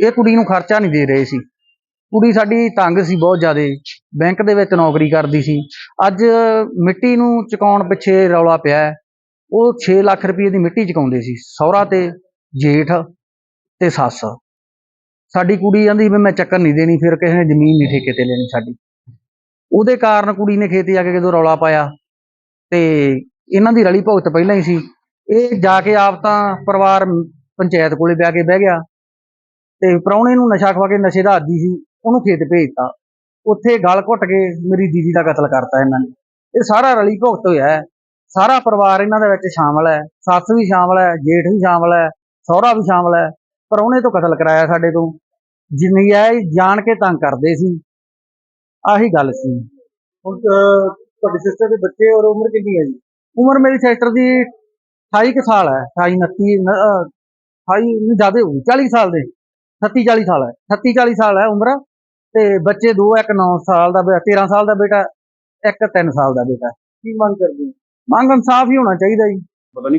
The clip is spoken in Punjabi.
ਇਹ ਕੁੜੀ ਨੂੰ ਖਰਚਾ ਨਹੀਂ ਦੇ ਰਹੇ ਸੀ। ਕੁੜੀ ਸਾਡੀ ਤੰਗ ਸੀ ਬਹੁਤ ਜ਼ਿਆਦੇ। ਬੈਂਕ ਦੇ ਵਿੱਚ ਨੌਕਰੀ ਕਰਦੀ ਸੀ। ਅੱਜ ਮਿੱਟੀ ਨੂੰ ਚੁਕਾਉਣ ਪਿੱਛੇ ਰੌਲਾ ਪਿਆ ਉਹ 6 ਲੱਖ ਰੁਪਏ ਦੀ ਮਿੱਟੀ ਚੁਕਾਉਂਦੇ ਸੀ। ਸਹੁਰਾ ਤੇ ਜੇਠ ਤੇ ਸੱਸ। ਸਾਡੀ ਕੁੜੀ ਕਹਿੰਦੀ ਵੀ ਮੈਂ ਚੱਕਰ ਨਹੀਂ ਦੇਣੀ, ਫਿਰ ਕਿਸੇ ਨੇ ਜ਼ਮੀਨ ਨਹੀਂ ਠੇਕੇ ਤੇ ਲੈਣੀ ਸਾਡੀ। ਉਹਦੇ ਕਾਰਨ ਕੁੜੀ ਨੇ ਖੇਤੀ ਜਾ ਕੇ ਜਦੋਂ ਰੌਲਾ ਪਾਇਆ ਤੇ ਇਹਨਾਂ ਦੀ ਰਲੀ ਭੁਗਤ ਪਹਿਲਾਂ ਹੀ ਸੀ। ਇਹ ਜਾ ਕੇ ਆਪ ਤਾਂ ਪਰਿਵਾਰ, ਪੰਚਾਇਤ ਕੋਲੇ ਬਹਿ ਕੇ ਬਹਿ ਗਿਆ। ਤੇ ਪ੍ਰਾਹੁਣੇ ਨੂੰ ਨਸ਼ਾ ਖਵਾ ਕੇ ਨਸ਼ੇ ਦਾ ਆਦੀ ਸੀ ਉਹਨੂੰ ਖੇਤ ਭੇਜਤਾ। ਉੱਥੇ ਗਲ ਘੁੱਟ ਕੇ ਮੇਰੀ ਦੀਦੀ ਦਾ ਕਤਲ ਕਰਤਾ ਇਹਨਾਂ ਨੇ। ਇਹ ਸਾਰਾ ਰਲੀ ਭੁਗਤ ਹੋਇਆ ਹੈ। ਸਾਰਾ ਪਰਿਵਾਰ ਇਹਨਾਂ ਦੇ ਵਿੱਚ ਸ਼ਾਮਲ ਹੈ। ਸੱਸ ਵੀ ਸ਼ਾਮਲ ਹੈ ਜੇਠ ਵੀ ਸ਼ਾਮਲ ਹੈ ਸਹੁਰਾ ਵੀ ਸ਼ਾਮਲ ਹੈ। ਪ੍ਰਾਹੁਣੇ ਤੋਂ ਕਤਲ ਕਰਾਇਆ ਸਾਡੇ ਤੋਂ। ਜਿੰਨੀ ਹੈ ਜਾਣ ਕੇ ਤੰਗ ਕਰਦੇ ਸੀ। ਆਹੀ ਗੱਲ ਸੀ। ਹੁਣ ਤੁਹਾਡੀ ਸਿਸਟਰ ਦੇ ਬੱਚੇ ਔਰ ਉਮਰ ਕਿੰਨੀ ਹੈ ਜੀ? ਉਮਰ ਮੇਰੀ ਸਿਸਟਰ ਦੀ 28 ਕੁ ਸਾਲ ਹੈ। 28 29 28 ਨਹੀਂ ਜ਼ਿਆਦਾ ਹੋਊ 40 ਸਾਲ ਦੇ। 38 40 ਸਾਲ ਹੈ 38 40 ਸਾਲ ਹੈ ਉਮਰ ਤੇ ਬੱਚੇ ਦੋ ਇੱਕ 9 ਸਾਲ ਦਾ ਬੇ- 13 ਸਾਲ ਦਾ ਬੇਟਾ ਇੱਕ 3 ਸਾਲ ਦਾ ਬੇਟਾ। ਕੀ ਮੰਗ ਕਰਦੇ ਮੰਗ ਇਨਸਾਫ ਹੀ ਹੋਣਾ ਚਾਹੀਦਾ ਜੀ। ਪਤਾ ਨਹੀਂ